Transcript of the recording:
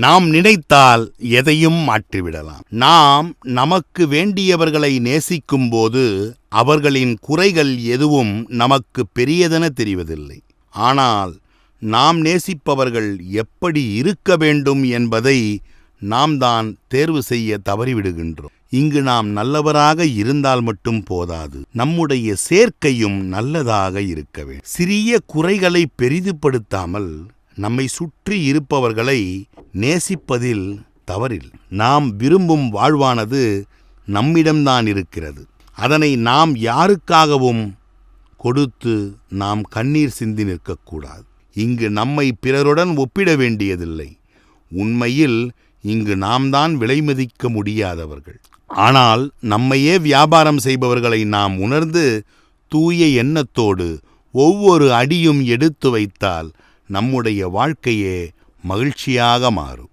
நாம் நினைத்தால் எதையும் மாற்றிவிடலாம். நாம் நமக்கு வேண்டியவர்களை நேசிக்கும்போது அவர்களின் குறைகள் எதுவும் நமக்கு பெரியதென தெரிவதில்லை. ஆனால் நாம் நேசிப்பவர்கள் எப்படி இருக்க வேண்டும் என்பதை நாம் தான் தேர்வு செய்ய தவறிவிடுகின்றோம். இங்கு நாம் நல்லவராக இருந்தால் மட்டும் போதாது. நம்முடைய சேர்க்கையும் நல்லதாக இருக்க வேண்டும். சிறிய குறைகளை பெரிதுபடுத்தாமல் நம்மை சுற்றி இருப்பவர்களை நேசிப்பதில் தவறில். நாம் விரும்பும் வாழ்வானது நம்மிடம்தான் இருக்கிறது. அதனை நாம் யாருக்காகவும் கொடுத்து நாம் கண்ணீர் சிந்தி நிற்கக்கூடாது. இங்கு நம்மை பிறருடன் ஒப்பிட வேண்டியதில்லை. உண்மையில் இங்கு நாம் தான் விலை மதிக்க முடியாதவர்கள். ஆனால் நம்மையே வியாபாரம் செய்பவர்களை நாம் உணர்ந்து தூய எண்ணத்தோடு ஒவ்வொரு அடியும் எடுத்து வைத்தால் நம்முடைய வாழ்க்கையே மகிழ்ச்சியாக மாறும்.